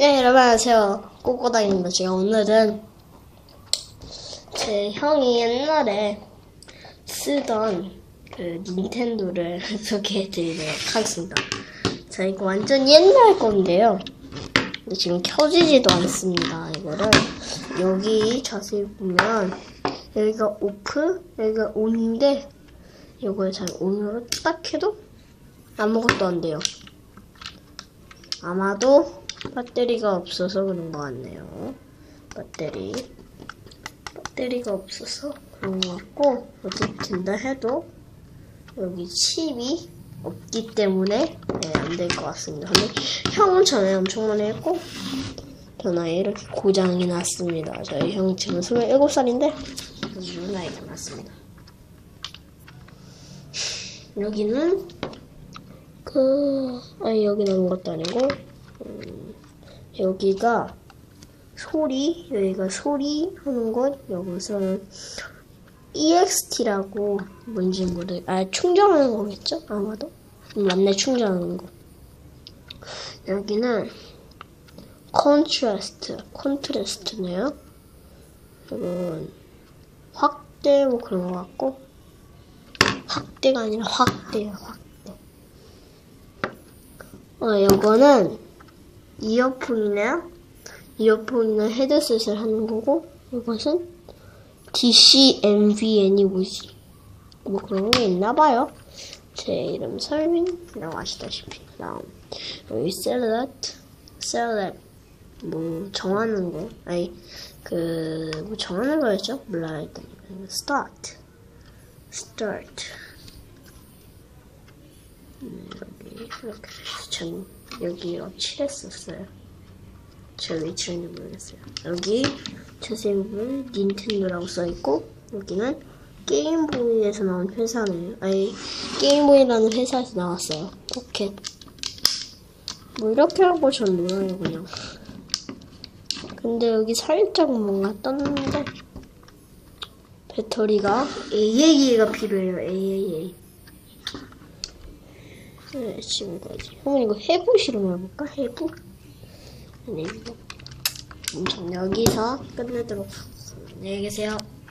네, 여러분 안녕하세요. 꼬꼬다입니다. 제가 오늘은 제 형이 옛날에 쓰던 그 닌텐도를 소개해드리도록 하겠습니다. 자, 이거 완전 옛날 건데요. 근데 지금 켜지지도 않습니다. 이거를 여기 자세히 보면 여기가 오프, 여기가 온인데 이걸 잘 온으로 딱 해도 아무것도 안 돼요. 아마도 배터리가 없어서 그런 것 같네요. 배터리. 배터리가 없어서 그런 것 같고, 어쨌든 다 해도 여기 칩이 없기 때문에 네, 안될 것 같습니다. 근데 형은 전에 엄청 많이 했고, 전화에 이렇게 고장이 났습니다. 저희 형 지금 27살인데, 아주 나이가 났습니다. 여기는 그 아니 여기는 아무것도 아니고 음, 여기가 소리 여기가 소리 하는 곳 여기서는 EXT라고 뭔지 모르 아 충전하는 거겠죠? 아마도? 음, 맞네 충전하는 거. 여기는 컨트라스트 컨트라스트네요. 이건 확대 뭐 그런 거 같고. 확대가 아니라 확대요 확대. 어, 요거는 이어폰이네요. 이어폰이나 헤드셋을 하는 거고, 이것은 DCMVN이 뭐지? 뭐 그런 게 있나 봐요. 제 이름 설명이라고 아시다시피. 다음, 여기 셀렉트, 셀렉트, 뭐 정하는 거. 아니, 그, 뭐 정하는 거였죠? 몰라요, 일단. 스타트, 스타트. 여기 이렇게 전 여기 칠했었어요. 저 위치는 모르겠어요. 여기 보면 닌텐도라고 써있고 여기는 게임보이에서 나온 회사네요. 아니 게임보이라는 회사에서 나왔어요. 포켓. 뭐 이렇게 하고 전 놀아요 그냥. 근데 여기 살짝 뭔가 떴는데 배터리가 AAA가 필요해요. AAA. 네, 지금까지. 한번 이거 해부 실험해볼까? 해부? 아니, 이거. 여기서 끝내도록 하겠습니다. 안녕히 계세요.